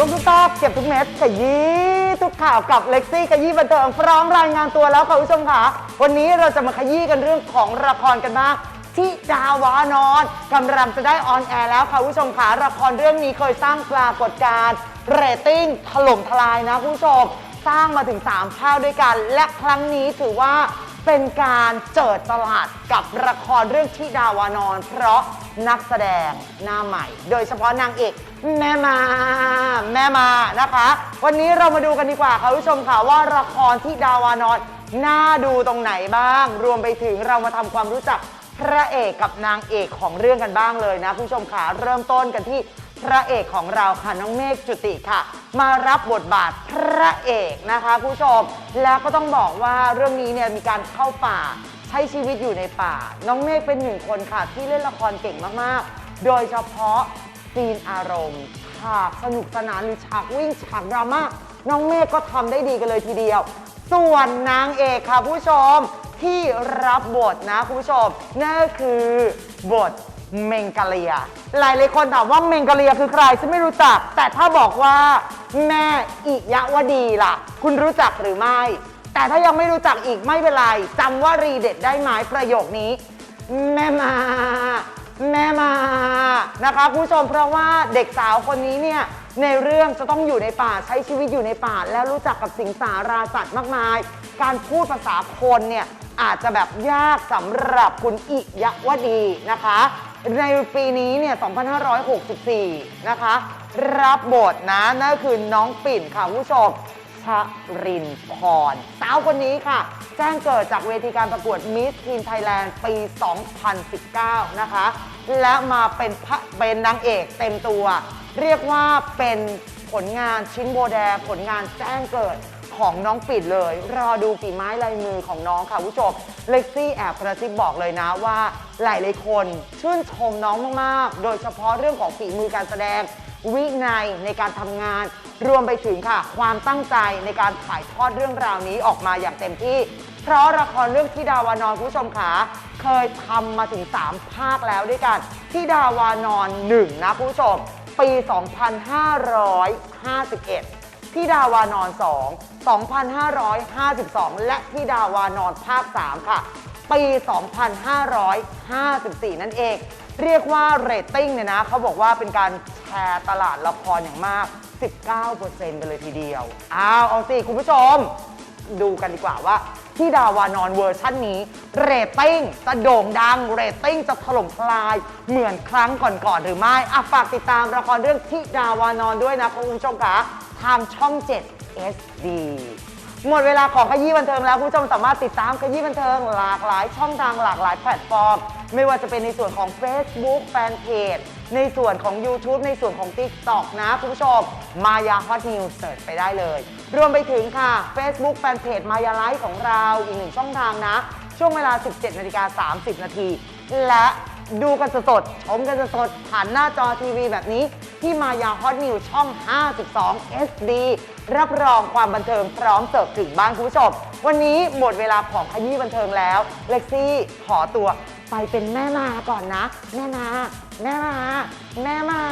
วมทุกซอกเก็บทุกเม็ดขยี้ทุกข่าวกับเล็กซี่ขยี้บันเทิงพร้อมรายงานตัวแล้วค่ะคุณผู้ชมค่ะ วันนี้เราจะมาขยี้กันเรื่องของละครกันบ้างที่ดาวานอนกำลังจะได้ออนแอร์แล้วค่ะคุณผู้ชมค่ะละครเรื่องนี้เคยสร้างปรากฏการณ์เรตติ้งถล่มทลายนะคุณผู้ชมสร้างมาถึง3เท่าด้วยกัน และครั้งนี้ถือว่า เป็นการเจิดตลาดกับละครเรื่องที่ดาวานอน เพราะนักแสดงหน้าใหม่ โดยเฉพาะนางเอกแม่มา แม่มานะคะ วันนี้เรามาดูกันดีกว่าค่ะคุณผู้ชมค่ะว่าละครที่ดาวานอนน่าดูตรงไหนบ้าง รวมไปถึงเรามาทำความรู้จักพระเอกกับนางเอกของเรื่องกันบ้างเลยนะคุณผู้ชมค่ะเริ่มต้นกันที่พระเอกของเราค่ะน้องเมฆจุติค่ะ มารับบทบาทพ ระเอกนะคะผู้ชม แล้วก็ต้องบอกว่าเรื่องนี้เนี่ยมีการเข้าป่าใช้ชีวิตอยู่ในป่า น้องเมฆเป็นหนึ่งคนค่ะที่เล่นละครเก่งมากๆ โดยเฉพาะซีนอารมณ์ฉากสนุกสนานหรือฉากวิ่งฉากดราม่าน้องเมฆก็ทำได้ดีกันเลยทีเดียว ส่วนนางเอกค่ะผู้ชมที่รับบทนะคุณผู้ชมนั่นก็คือบทเมงกาเลีย หลายหลายๆคนถามว่าเมงกาเลียคือใครฉันไม่รู้จัก แต่ถ้าบอกว่า แม่อิยะวดีล่ะ คุณรู้จักหรือไม่ แต่ถ้ายังไม่รู้จักอีกไม่เป็นไรจำว่ารีเด็ดได้ไหมประโยคนี้ แม่มา แม่มานะคะคุณผู้ชมเพราะว่าเด็กสาวคนนี้เนี่ยในเรื่องจะต้องอยู่ในป่าใช้ชีวิตอยู่ในป่า แล้วรู้จักกับสิงสาราสัตว์มากมาย การพูดภาษาคนเนี่ยอาจจะแบบยากสำหรับคุณอิยะวดีนะคะ ในปีนี้เนี่ย 2564 นะคะ รับบทนะนั่นคือน้องปิ่นค่ะคุณผู้ชมชรินพร สาวคนนี้ค่ะ แจ้งเกิดจากเวทีการประกวด Miss Teen Thailand ปี 2019 นะคะ และมาเป็นพระเป็นนางเอกเต็มตัว เรียกว่าเป็นผลงานชิ้นโบแดงผลงานแจ้งเกิด ของน้องปิดเลย รอดูฝีไม้ลายมือของน้องค่ะคุณผู้ชมเล็กซี่แอบกระซิบบอกเลยนะว่า หลายหลายคนชื่นชมน้องมากๆ โดยเฉพาะเรื่องของฝีมือการแสดง วินัยในการทำงาน รวมไปถึงค่ะ ความตั้งใจในการถ่ายทอดเรื่องราวนี้ออกมาอย่างเต็มที่ เพราะละครเรื่องที่ดาวานอนคุณผู้ชมขาเคยทำมาถึง 3 ภาคแล้วด้วยกันที่ดาวานอน1นะคุณผู้ชมปี 2551 ที่ดาวานอน 2 2552 และที่ดาวานอนภาค 3 ค่ะ ปี 2554 นั่นเอง เรียกว่าเรตติ้งเนี่ยนะเขาบอกว่าเป็นการแชร์ตลาดละครอย่างมาก 19%ไปเลยทีเดียวอ้าวเอาสิคุณผู้ชม ดูกันดีกว่าว่าที่ดาวานอนเวอร์ชั่นนี้ เรตติ้งจะโด่งดัง เรตติ้งจะถล่มทลาย เหมือนครั้งก่อนๆหรือไม่อะฝากติดตามละครเรื่องที่ดาวานอนด้วยนะคุณผู้ชมคะทางช่อง 7 SD หมดเวลาของขยี้บันเทิงแล้วคุณผู้ชมสามารถติดตามขยี้บันเทิงหลากหลายช่องทางหลากหลายแพลตฟอร์ม ไม่ว่าจะเป็นในส่วนของ Facebook แฟนเพจในส่วนของ YouTube ในส่วนของ TikTok นะคุณผู้ชม มายาฮอตนิวเสิร์ชไปได้เลย รวมไปถึงค่ะ Facebook แฟนเพจมายาไลฟ์ของเราอีกหนึ่งช่องทางนะ ช่วงเวลา 17นาฬิกา30 นาที และดูกันสดๆชมกันสดๆผ่านหน้าจอทีวีแบบนี้ ที่มายาฮอตนิวช่อง 52 SD รับรองความบันเทิงพร้อมเสิร์ฟถึงบ้านคุณผู้ชม วันนี้หมดเวลาของขยี้บันเทิงแล้ว เล็กซี่ขอตัวไปเป็นแม่มาก่อนนะ แม่มาแม่มาแม่มา